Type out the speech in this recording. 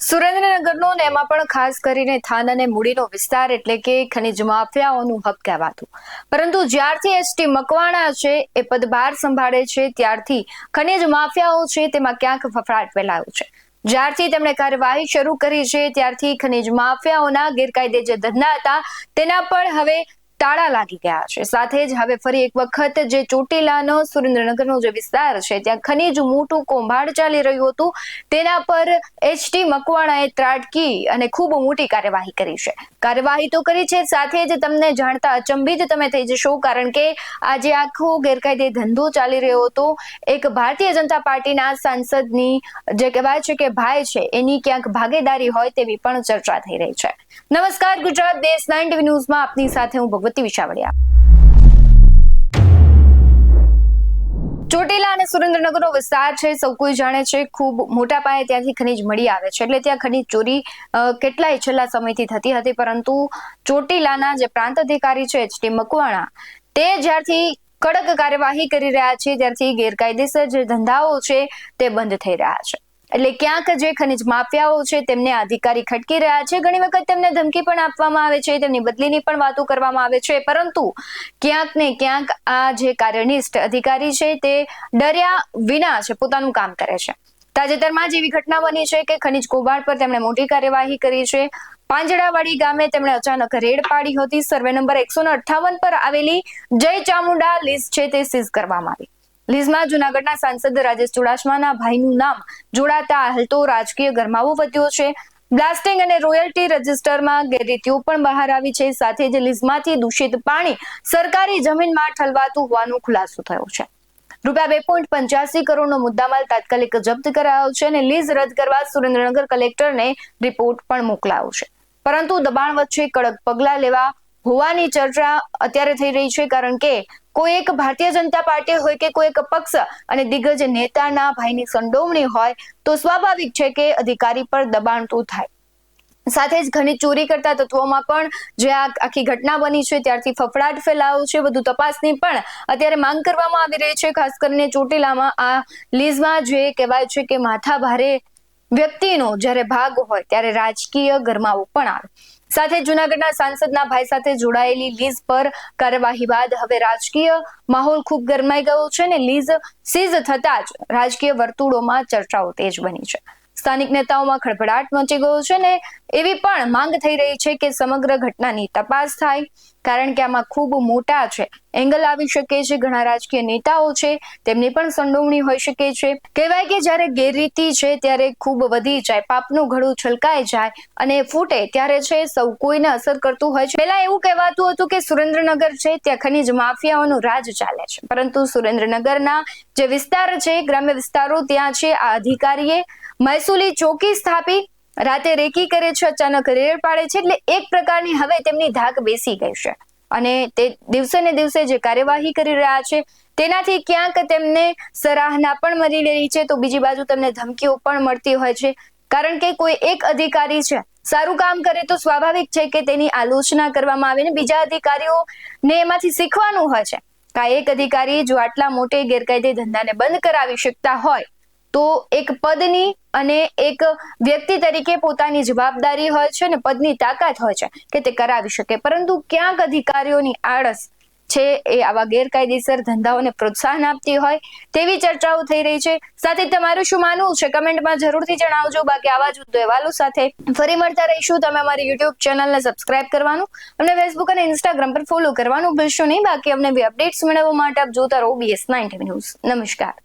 સુરેન્દ્રનગરનો ને એમાં પણ ખાસ કરીને થાન અને મૂડીનો વિસ્તાર એટલે કે ખનિજ માફિયાઓનું હબ કહેવાતું. પરંતુ જ્યારથી એસટી મકવાણા છે, એ પદભાર સંભાળે છે, ત્યારથી ખનિજ માફિયાઓ છે, તેમાં ક્યાંક ફફડાટ ફેલાયો છે. જ્યારથી તેમણે કાર્યવાહી શરૂ કરી છે, ત્યારથી ખનિજ માફિયાઓના ગેરકાયદે જે ધંધા હતા, તેના પણ હવે તાળા લાગી ગયા છે. સાથે જ હવે ફરી એક વખત જે ચોટીલાનો સુરેન્દ્રનગરનો જે વિસ્તાર છે, ત્યાં ખનીજ મોટું કૌભાંડ ચાલી રહ્યું હતું. તેના પર એચટી મકવાણાએ ત્રાટકી અને ખૂબ મોટી કાર્યવાહી કરી છે. કાર્યવાહી તો કરી છે, સાથે જ તમને જાણતા અચંબિત તમે થઈ જશો, કારણ કે આજે આખો ગેરકાયદે ધંધો ચાલી રહ્યો હતો. એક ભારતીય જનતા પાર્ટીના સાંસદની જે કહેવાય છે કે ભાઈ છે, એની ક્યાંક ભાગીદારી હોય તેવી પણ ચર્ચા થઈ રહી છે. નમસ્કાર, ગુજરાત દેશ નાઇન ન્યૂઝમાં આપની સાથે હું ભગવતી વિશાવડિયા ચોટીલા અને સુરેન્દ્રનગરનો વિસ્તાર છે, સૌ કોઈ જાણે છે, ખૂબ મોટા પાયે ત્યાંથી ખનીજ મળી આવે છે. એટલે ત્યાં ખનીજ ચોરી કેટલાય છેલ્લા સમયથી થતી હતી, પરંતુ ચોટીલાના જે પ્રાંત અધિકારી છે, એચ મકવાણા, તે જ્યારથી કડક કાર્યવાહી કરી રહ્યા છે, ત્યારથી ગેરકાયદેસર જે ધંધાઓ છે, તે બંધ થઈ રહ્યા છે. એટલે ક્યાંક જે ખનિજ માફિયાઓ છે તેમને અધિકારી ખટકી રહ્યા છે. ઘણી વખત તેમને ધમકી પણ આપવામાં આવે છે, તેમની બદલીની પણ વાતો કરવામાં આવે છે. પરંતુ ક્યાંક ને ક્યાંક આ જે કાર્યનિષ્ઠ અધિકારી છે તે ડર્યા વિના છે પોતાનું કામ કરે છે. તાજેતરમાં જ એવી ઘટના બની છે કે ખનિજ કૌભાંડ પર તેમણે મોટી કાર્યવાહી કરી છે. પાંજરાવાડી ગામે તેમણે અચાનક રેડ પાડી હતી. સર્વે નંબર એકસો અઠ્ઠાવન પર આવેલી જય ચામુંડા લિસ્ટ છે તે સીઝ કરવામાં આવી. લીઝમાં જુનાગઢના સાંસદ રાજેશ ચુડાસમાના ભાઈનું નામ જોડાતા હાલ તો રાજકીય ગરમાવો વધ્યો છે. બ્લાસ્ટિંગ અને રોયલ્ટી રજિસ્ટરમાં ગેરરીતિઓ પણ બહાર આવી છે. સાથે જ લીઝમાંથી દૂષિત પાણી સરકારી જમીનમાં ઠલવાતું હોવાનો ખુલાસો થયો છે. રૂપિયા બે પોઈન્ટ પંચ્યાસી કરોડનો મુદ્દામાલ તાત્કાલિક જપ્ત કરાયો છે અને લીઝ રદ કરવા સુરેન્દ્રનગર કલેક્ટરને રિપોર્ટ પણ મોકલાયો છે. પરંતુ દબાણ વચ્ચે કડક પગલાં લેવા હોવાની ચર્ચા અત્યારે થઈ રહી છે, કારણ કે કોઈ એક ભારતીય જનતા પાર્ટી હોય કે કોઈ એક પક્ષ અને દિગ્ગજ નેતાના ભાઈની સંડોવણી હોય, તો સ્વાભાવિક છે કે અધિકારી પર દબાણ તો થાય. સાથે જ ઘણી ચોરી કરતા તત્વોમાં પણ જે આ આખી ઘટના બની છે, ત્યારથી ફફડાટ ફેલાયો છે વધુ તપાસની પણ અત્યારે માંગ કરવામાં આવી રહી છે, ખાસ કરીને ચોટીલામાં આ લીઝમાં જે કહેવાય છે કે માથા ભારે વ્યક્તિનો જ્યારે ભાગ હોય, ત્યારે રાજકીય ગરમાવો પણ આવે. સાથે જુનાગઢના સાંસદના ભાઈ સાથે જોડાયેલી લીઝ પર કાર્યવાહી બાદ હવે રાજકીય માહોલ ખૂબ ગરમાઈ ગયો છે ને લીઝ સીઝ થતા જ રાજકીય વર્તુળોમાં ચર્ચાઓ તેજ બની છે. સ્થાનિક નેતાઓમાં ખળભળાટ મચી ગયો છે ને એવી પણ માંગ થઈ રહી છે કે સમગ્ર ઘટનાની તપાસ થાય. કારણ કે આમાં ખૂબ મોટા છે. એંગલ આવી શકે છે. ઘણા રાજકીય નેતાઓ છે. તેમની પણ સંડોવણી હોઈ શકે છે. કહેવાય કે જ્યારે ગેરરીતિ છે ત્યારે ખૂબ વધી જાય. પાપનું ઘડું છલકાઈ જાય અને ફૂટે ત્યારે છે સૌ કોઈને અસર કરતું હોય છે. પહેલા એવું કહેવાતું હતું કે સુરેન્દ્રનગર છે ત્યાં ખનીજ માફિયાઓનું રાજ ચાલે છે. પરંતુ સુરેન્દ્રનગરના જે વિસ્તાર છે, ગ્રામ્ય વિસ્તારો ત્યાં છે, આ અધિકારીએ મહેસૂલી ચોકી સ્થાપી, રાતે રેકી કરે છે, અચાનક રેડ પાડે છે, એટલે એક પ્રકારની હવે તેમની ધાક બેસી ગઈ છે. અને તે દિવસે ને દિવસે જે કાર્યવાહી કરી રહ્યા છે, તેનાથી ક્યાંક તેમને સરાહના પણ મળી રહી છે, તો બીજી બાજુ તેમને ધમકીઓ પણ મળતી હોય છે. કારણ કે કોઈ એક અધિકારી છે, સારું કામ કરે તો સ્વાભાવિક છે કે તેની આલોચના કરવામાં આવે ને બીજા અધિકારીઓને એમાંથી શીખવાનું હોય છે. કા એક અધિકારી જો આટલા મોટે ગેરકાયદે ધંધાને બંધ કરાવી શકતા હોય તો એક પદની અને એક વ્યક્તિ તરીકે પોતાની જવાબદારી હોય છે અને પદની તાકાત હોય છે કે તે કરાવી શકે. પરંતુ ક્યાંક અધિકારીઓની આળસ છે એ આવા ગેરકાયદેસર ધંધાઓને પ્રોત્સાહન આપતી હોય તેવી ચર્ચાઓ થઈ રહી છે. સાથે તમારું શું માનવું છે? કમેન્ટમાં જરૂરથી જણાવજો. બાકી આવા જ અહેવાલો સાથે ફરી મળતા રહીશું. તમે અમારી યુટ્યુબ ચેનલને સબસ્ક્રાઇબ કરવાનું અને ફેસબુક અને ઇન્સ્ટાગ્રામ પર ફોલો કરવાનું ભૂલશો નહીં. બાકી અમને બી અપડેટ્સ મેળવવા માટે આપ જોતા રહો બીએસ નાઇન્ટી ન્યૂઝ નમસ્કાર.